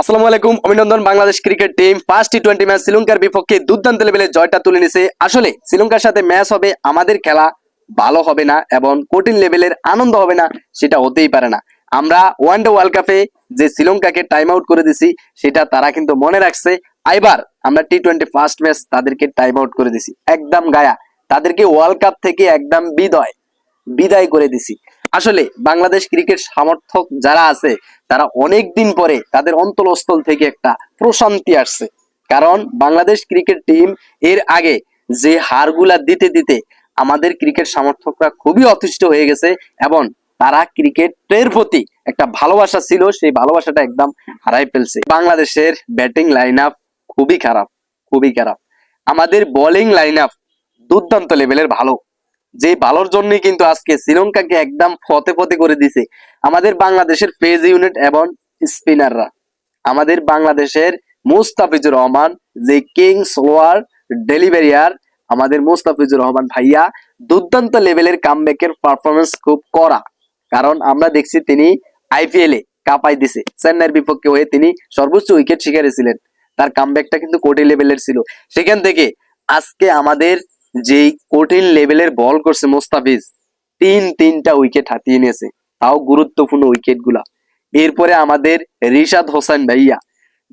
আসসালামু আলাইকুম, অভিনন্দন, Bangladesh cricket team. First T twenty match শ্রীলঙ্কার বিপক্ষে দুর্দান্ত লেভেলে জয়টা তুলে নিছে। আসলে শ্রীলঙ্কার সাথে ম্যাচ হবে, আমাদের খেলা ভালো হবে না এবং কঠিন লেভেলের আনন্দ হবে না, সেটা হতেই পারে না। আমরা ওয়ান ডে ওয়ার্ল্ড কাপে যে শ্রীলঙ্কাকে টাইম আউট করে দিছি, সেটা তারা কিন্তু মনে রাখছে। আইবার আমরা টি টোয়েন্টি ফার্স্ট ম্যাচ তাদেরকে টাইম আউট করে দিছি। একদম গায়া। তাদেরকে ওয়ার্ল্ড কাপ থেকে একদম বিদয়, বিদায় করে দিছি। আসলে বাংলাদেশ ক্রিকেট সমর্থক যারা আছে, তারা অনেক দিন পরে তাদের অন্তরস্থল থেকে একটা প্রশান্তি আসছে। কারণ বাংলাদেশ ক্রিকেট টিম এর আগে যে হারগুলা দিতে দিতে আমাদের ক্রিকেট সমর্থকরা খুবই অতিষ্ঠ হয়ে গেছে এবং তারা ক্রিকেটের প্রতি একটা ভালোবাসা ছিল, সেই ভালোবাসাটা একদম হারাই ফেলছে। বাংলাদেশের ব্যাটিং লাইন আপ খুবই খারাপ খুবই খারাপ। আমাদের বোলিং লাইন আপ দুর্দান্ত লেভেলের ভালো। যে ভালোর জন্যই কিন্তু আজকে শ্রীলঙ্কাকে একদম ফতে ফতে করে দিছে। আমাদের বাংলাদেশের পেজ ইউনিট এবং স্পিনাররা। আমাদের বাংলাদেশের মুস্তাফিজুর রহমান, যে কিং সোয়ার ডেলিভারিয়ার, আমাদের মুস্তাফিজুর রহমান ভাইয়া দুর্দান্ত লেভেলের কামব্যাকের পারফরমেন্স খুব করা কারণ আমরা দেখছি তিনি আইপিএল এ কাপাই দিছে। চেন্নাইয়ের বিপক্ষে হয়ে তিনি সর্বোচ্চ উইকেট শিকারে ছিলেন। তার কামব্যাকটা কিন্তু কোটি লেভেলের ছিল। সেখান থেকে আজকে আমাদের যেই কঠিন লেভেলের বল করছে মোস্তাফিজ, তিন তিনটা উইকেট হাতিয়ে নিয়েছে। তাও গুরুত্বপূর্ণ উইকেটগুলা এরপরে আমাদের রিশাদ হোসেন ভাইয়া,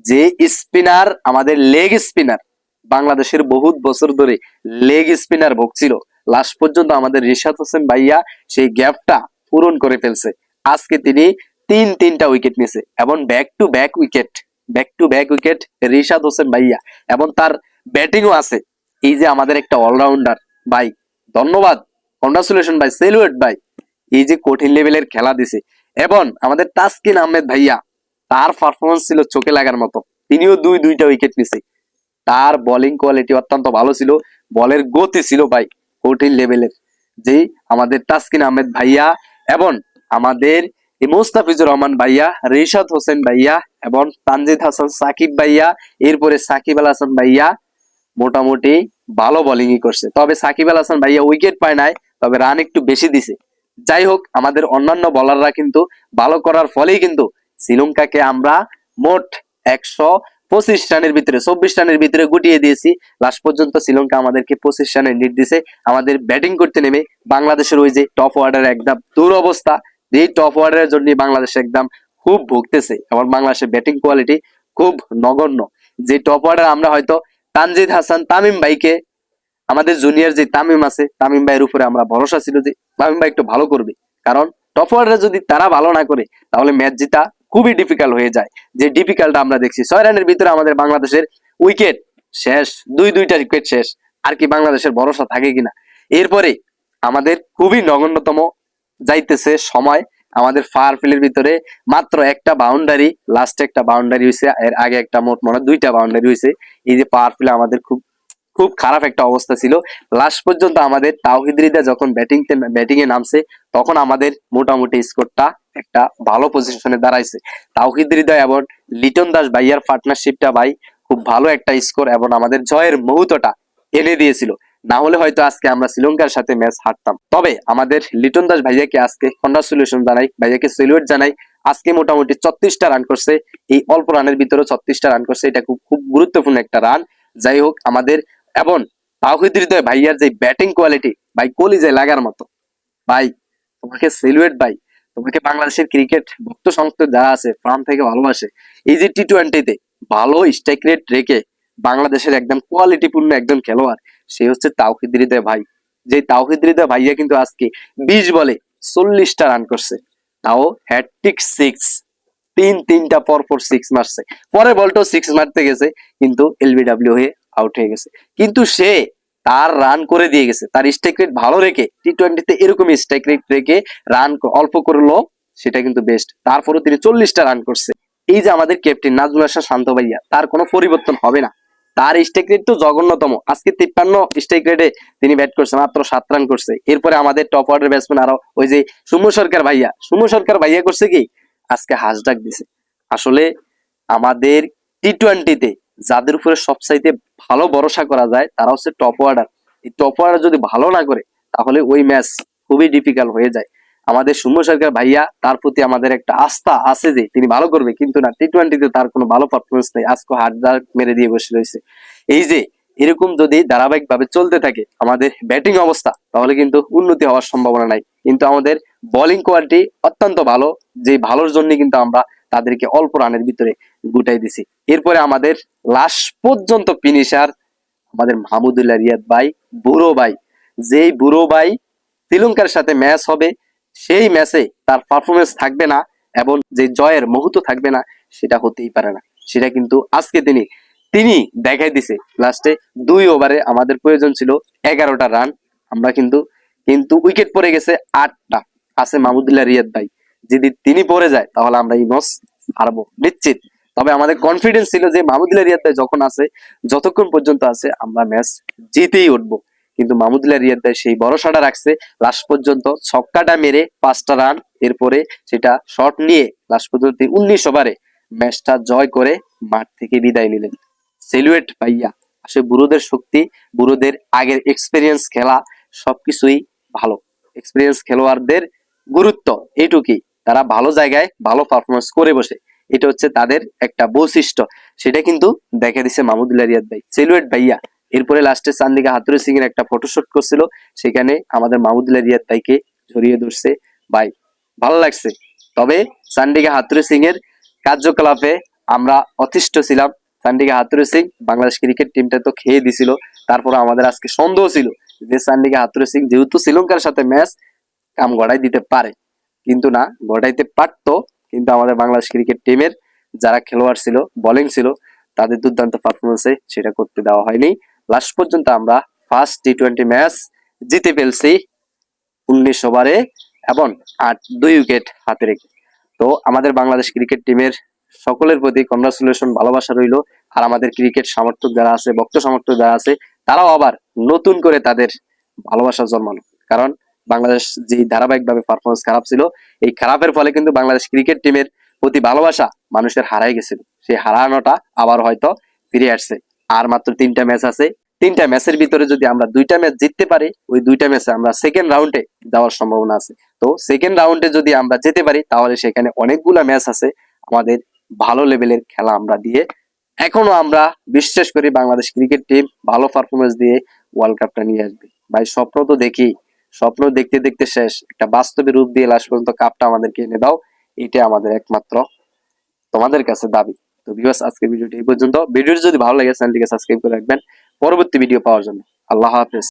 যে স্পিনার আমাদের লেগ স্পিনার বাংলাদেশের বহুত বছর ধরে লেগ স্পিনার ভুগছিল লাস্ট পর্যন্ত আমাদের রিশাদ হোসেন ভাইয়া সেই গ্যাপটা পূরণ করে ফেলছে। আজকে তিনি তিন তিনটা উইকেট নিয়েছে এবং back to back wicket back to back wicket Rishad Hossain ভাইয়া এবং তার ব্যাটিংও আছে। এই যে আমাদের একটা অলরাউন্ডার ভাই, ধন্যবাদ কংগ্রাচুলেশন ভাই সেলুয়েট ভাই। এই যে কঠিন লেভেলের খেলা দিছে। এবং আমাদের তাসকিন আহমেদ ভাইয়া, তার পারফরমেন্স ছিল চোখে লাগার মতো। তিনিও দুই, দুইটা উইকেট নিছে। তার বোলিং কোয়ালিটি অত্যন্ত ভালো ছিল। বলের গতি ছিল ভাই, কঠিন লেভেলের যে আমাদের তাসকিন আহমেদ ভাইয়া এবং আমাদের মোস্তাফিজুর রহমান ভাইয়া, রিশাদ হোসেন ভাইয়া এবং তানজিদ হাসান সাকিব ভাইয়া, এরপরে সাকিব আল হাসান ভাইয়া মোটামুটি ভালো বোলিংই করছে। তবে সাকিব আল হাসান ভাইয়া উইকেট পায় নাই, তবে রান একটু বেশি দিছে। যাই হোক, আমাদের অন্যান্য বলাররা কিন্তু ভালো করার ফলেই কিন্তু শ্রীলঙ্কাকে আমরা মোট একশো পঁচিশ রানের ভিতরে, চব্বিশ রানের ভিতরে গুটিয়ে দিয়েছি। লাস্ট পর্যন্ত শ্রীলঙ্কা আমাদেরকে পঁচিশ রানের লিড দিছে। আমাদের ব্যাটিং করতে নেমে বাংলাদেশের ওই যে টপ অর্ডার একদম দুরবস্থা, এই টপ অর্ডারের জন্য বাংলাদেশ একদম খুব ভুগতেছে। এবং বাংলাদেশের ব্যাটিং কোয়ালিটি খুব নগণ্য। যে টপ অর্ডার আমরা হয়তো তানজিদ হাসান তামিম ভাইকে, আমাদের জুনিয়র যে তামিম আছে, তামিম ভাইয়ের উপরে আমরা ভরসা ছিল যে তামিম ভাই একটু ভালো করবে। কারণ টপ অর্ডারে যদি তারা ভালো না করে, তাহলে ম্যাচ জিতা খুবই ডিফিকাল্ট হয়ে যায়। যে ডিফিকাল্ট আমরা দেখছি, ছয় রানের ভিতরে আমাদের বাংলাদেশের উইকেট শেষ, দুই, দুইটা উইকেট শেষ। আর কি বাংলাদেশের ভরসা থাকে কিনা? এরপরে আমাদের খুবই নগণ্যতম যাইতেছে সময়। আমাদের ফার ফিল্ডের ভিতরে মাত্র একটা বাউন্ডারি লাস্টে একটা বাউন্ডারি হয়েছে এর আগে একটা মোট মনে দুইটা বাউন্ডারি হয়েছে এই যে পাওয়ার ফিল্ডে আমাদের খুব খুব খারাপ একটা অবস্থা ছিল। লাস্ট পর্যন্ত আমাদের তাওহিদ রিদা যখন ব্যাটিং ব্যাটিং এ নামছে, তখন আমাদের মোটামুটি স্কোরটা একটা ভালো পজিশনে দাঁড়াইছে। তাওহিদ হৃদয় এবং লিটন দাস ভাইয়ার পার্টনারশিপটা ভাই, খুব ভালো একটা স্কোর এবং আমাদের জয়ের মুহূর্তটা এনে দিয়েছিল। না হলে হয়তো আজকে আমরা শ্রীলঙ্কার সাথে ম্যাচ হারতাম। তবে আমাদের লিটন দাস ভাইয়াকে আজকে কংগ্রাচুলেশন জানাই, ভাইয়াকে সেলিউট জানাই। আজকে মোটামুটি ছত্রিশটা রান করছে। এই অল্প রানের ভিতরে ছত্রিশটা রান করছে। এটা খুব খুব গুরুত্বপূর্ণ একটা রান যাই হোক, আমাদের এবং তাওহিদ হৃদয় ভাইয়ার যে ব্যাটিং কোয়ালিটি ভাই কলিজে লাগার মতো। ভাই, তোমাকে সেলুয়েট ভাই। তোমাকে বাংলাদেশের ক্রিকেট ভক্ত সংস্থা যারা আছে ফ্রাম থেকে ভালোবাসে। এই যে টি টোয়েন্টিতে ভালো স্ট্রাইক রেট রেখে বাংলাদেশের একদম কোয়ালিটিপূর্ণ একজন খেলোয়াড়। সে হচ্ছে তাওহিদ হৃদয় ভাই। যে তাওহিদ হৃদয় ভাইয়া কিন্তু আজকে বিশ বলে চল্লিশটা রান করছে। তাও হ্যাট্রিক সিক্স তিন, তিনটা, পর পর সিক্স মারছে। পরে বলটাও সিক্স মারতে গেছে, কিন্তু এলবিডব্লিউ হয়ে আউট হয়ে গেছে। কিন্তু সে তার রান করে দিয়ে গেছে। তার স্ট্রাইক রেট ভালো রেখে টি টোয়েন্টিতে এরকমই স্ট্রাইক রেট রেখে রান অল্প করল, সেটা কিন্তু বেস্ট তারপরে তিনি চল্লিশটা রান করছে। এই যে আমাদের ক্যাপ্টেন নাজমুল হাসান শান্ত ভাইয়া, তার কোনো পরিবর্তন হবে না। তার স্ট্রাইক রেট তো জঘন্যতম। আজকে তিপ্পান্ন স্ট্রাইক রেটে তিনি ব্যাট করছে, মাত্র সাত রান করছে। এরপরে আমাদের টপ অর্ডার ব্যাটসম্যান আরও, ওই যে সুম্য সরকার ভাইয়া। সুম্য সরকার ভাইয়া করছে কি? আজকে হাস ডাক দিছে। আসলে আমাদের টি টোয়েন্টিতে যাদের উপরে সবচাইতে ভালো ভরসা করা যায়, তারা হচ্ছে টপ অর্ডার এই টপ অর্ডার যদি ভালো না করে, তাহলে ওই ম্যাচ খুবই ডিফিকাল্ট হয়ে যায়। আমাদের সৌম্য সরকার ভাইয়া, তার প্রতি আমাদের একটা আস্থা আছে যে তিনি ভালো করবে, কিন্তু না টি টোয়েন্টিতে তার কোনো ভালো পারফরমেন্স নেই। আজকে দাঁড় মেরে দিয়ে বসে রয়েছে। এই যে, এরকম যদি ধারাবাহিক ভাবে চলতে থাকে আমাদের ব্যাটিং অবস্থা, তাহলে কিন্তু উন্নতি হওয়ার সম্ভাবনা নাই। কিন্তু আমাদের বোলিং কোয়ালিটি অত্যন্ত ভালো, যে ভালোর জন্য কিন্তু আমরা তাদেরকে অল্প রানের ভিতরে গুটাই দিছি। এরপরে আমাদের লাস্ট পর্যন্ত ফিনিশার আমাদের মাহমুদুল্লাহ রিয়াদ ভাই, বুড়ো ভাই। যেই বুড়ো ভাই, শ্রীলঙ্কার সাথে ম্যাচ হবে সেই ম্যাচে তার পারফরমেন্স থাকবে না এবং যে জয়ের মুহূর্ত থাকবে না, সেটা হতেই পারে না। সেটা কিন্তু আজকে তিনি তিনি দেখাই দিছে। লাস্টে দুই ওভারে আমাদের প্রয়োজন ছিল এগারোটা রান আমরা কিন্তু কিন্তু উইকেট পড়ে গেছে আটটা। আছে মাহমুদুল্লাহ রিয়াদ ভাই। যদি তিনি পড়ে যায়, তাহলে আমরা এই ম্যাচ হারবো নিশ্চিত। তবে আমাদের কনফিডেন্স ছিল যে মাহমুদুল্লাহ রিয়াদ ভাই যখন আছে, যতক্ষণ পর্যন্ত আছে, আমরা ম্যাচ জিতেই উঠবো। কিন্তু মাহমুদুল্লাহ রিয়াদ ভাই সেই ভরসাটা রাখছে। লাস্ট পর্যন্ত ছক্কাটা মেরে পাঁচটা রান, এরপরে সেটা শট নিয়ে লাস্ট পর্যন্ত উনিশ ওভারে ম্যাচটা জয় করে মাঠ থেকে বিদায় নিলেন। সেলুয়েট ভাইয়া, আসলে বুড়োদের শক্তি বুড়োদের আগের এক্সপিরিয়েন্স খেলা সবকিছুই ভালো। এক্সপিরিয়েন্স খেলোয়াড়দের গুরুত্ব এইটুকুই। তারা ভালো জায়গায় ভালো পারফরমেন্স করে বসে। এটা হচ্ছে তাদের একটা বৈশিষ্ট্য। সেটা কিন্তু দেখে দিছে মাহমুদুল্লাহ রিয়াদ ভাই। সেলুয়েট ভাইয়া এরপরে লাস্টে চান্দিকা হাতুরি সিং এর একটা ফটোশুট করছিল, সেখানে আমাদের মাহমুদুল্লাহ রিয়াদ তাইকে জড়িয়ে ধরছে। ভাই, ভালো লাগছে। তবে চান্ডিকা হাতুরি সিং এর কার্যকলাপে আমরা অতিষ্ঠ ছিলাম। চান্ডিকা হাতুরি সিং বাংলাদেশ ক্রিকেট টিমটা তো খেয়ে দিছিল, তারপরে আমাদের আজকে সন্দেহ ছিল যে চান্ডিকা হাতুরি সিং যেহেতু শ্রীলঙ্কার সাথে ম্যাচ কাম গড়াই দিতে পারে। কিন্তু না, গড়াইতে পারতো, কিন্তু আমাদের বাংলাদেশ ক্রিকেট টিমের যারা খেলোয়াড় ছিল বোলিং ছিল, তাদের দুর্দান্ত পারফরমেন্সে সেটা করতে দেওয়া হয়নি। লাস্ট পর্যন্ত আমরা ফার্স্ট টি টোয়েন্টি ম্যাচ জিতে ফেলছি উনিশ ওভারে এবং আট, দুই উইকেট হাতে রেখে। তো আমাদের বাংলাদেশ ক্রিকেট টিমের সকলের প্রতি কংগ্রাচুলেশন ভালোবাসা রইল। আর আমাদের ক্রিকেট সমর্থক যারা আছে, ভক্ত সমর্থক যারা আছে, তারাও আবার নতুন করে তাদের ভালোবাসা জন্মানো কারণ বাংলাদেশ যে ধারাবাহিকভাবে পারফরমেন্স খারাপ ছিল, এই খারাপের ফলে কিন্তু বাংলাদেশ ক্রিকেট টিমের প্রতি ভালোবাসা মানুষের হারাই গেছিল। সেই হারানোটা আবার হয়তো ফিরে আসছে। আর মাত্র তিনটা ম্যাচ আছে। তিনটা ম্যাচের ভিতরে যদি আমরা দুইটা ম্যাচ জিততে পারি, ওই দুইটা ম্যাচে আমরা সেকেন্ড রাউন্ডে যাওয়ার সম্ভাবনা আছে। তো সেকেন্ড রাউন্ডে যদি আমরা যেতে পারি, তাহলে সেখানে অনেকগুলা ম্যাচ আছে। আমাদের ভালো লেভেলের খেলা আমরা দিয়ে এখনও আমরা বিশ্বাস করি বাংলাদেশ ক্রিকেট টিম ভালো পারফরমেন্স দিয়ে ওয়ার্ল্ড কাপটা নিয়ে আসবে। ভাই, স্বপ্ন তো দেখি। স্বপ্ন দেখতে দেখতে শেষ। একটা বাস্তবে রূপ দিয়ে লাস্ট পর্যন্ত কাপটা আমাদেরকে এনে দাও। এটা আমাদের একমাত্র তোমাদের কাছে দাবি। তো ভিউয়ার্স আজকের ভিডিওটি এই পর্যন্ত। ভিডিওটি যদি ভালো লাগে চ্যানেলটিকে সাবস্ক্রাইব করে রাখবেন। পরবর্তী ভিডিও পাওয়ার জন্য। আল্লাহ হাফেজ।